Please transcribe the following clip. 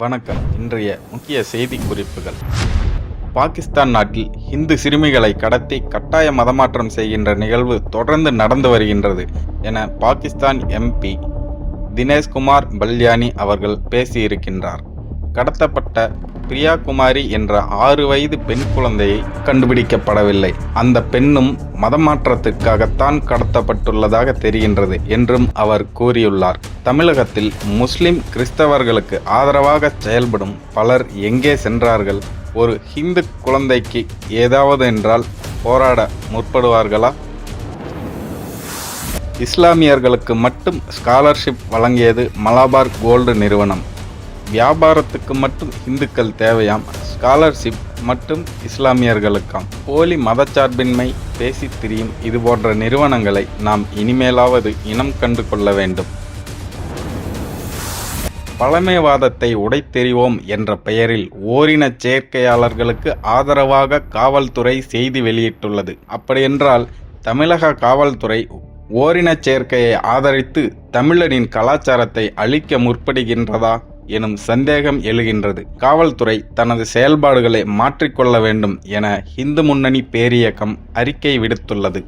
வணக்கம். இன்றைய முக்கிய செய்தி குறிப்புகள் பாகிஸ்தான் நாட்டில் இந்து சிறுமிகளை கடத்தி கட்டாய மதமாற்றம் செய்கின்ற நிகழ்வு தொடர்ந்து நடந்து வருகின்றது என பாகிஸ்தான் எம்பி தினேஷ்குமார் பல்யானி அவர்கள் பேசியிருக்கின்றார். கடத்தப்பட்ட பிரியா குமாரி என்ற ஆறு வயது பெண் குழந்தையை கண்டுபிடிக்கப்படவில்லை. அந்த பெண்ணும் மதமாற்றத்திற்காகத்தான் கடத்தப்பட்டுள்ளதாக தெரிகின்றது என்றும் அவர் கூறியுள்ளார். தமிழகத்தில் முஸ்லிம் கிறிஸ்தவர்களுக்கு ஆதரவாக செயல்படும் பலர் எங்கே சென்றார்கள்? ஒரு ஹிந்து குழந்தைக்கு ஏதாவது என்றால் போராட முற்படுவார்களா? இஸ்லாமியர்களுக்கு மட்டும் ஸ்காலர்ஷிப் வழங்கியது மலாபார் கோல்டு நிறுவனம். வியாபாரத்துக்கு மட்டும் இந்துக்கள் தேவையாம் ஸ்காலர்ஷிப் மற்றும் இஸ்லாமியர்களுக்காம். போலி மதச்சார்பின்மை பேசித் திரியும் இதுபோன்ற நிறுவனங்களை நாம் இனிமேலாவது இனம் கண்டு கொள்ள வேண்டும். பழமைவாதத்தை உடைத்தெறிவோம் என்ற பெயரில் ஓரினச் சேர்க்கையாளர்களுக்கு ஆதரவாக காவல்துறை செய்தி வெளியிட்டுள்ளது. அப்படியென்றால் தமிழக காவல்துறை ஓரினச் சேர்க்கையை ஆதரித்து தமிழரின் கலாச்சாரத்தை அழிக்க முற்படுகின்றதா? எனும் சந்தேகம் எழுகின்றது. காவல்துறை தனது செயல்பாடுகளை மாற்றிக்கொள்ள வேண்டும் என இந்து முன்னணி பேரியக்கம் அறிக்கை விடுத்துள்ளது.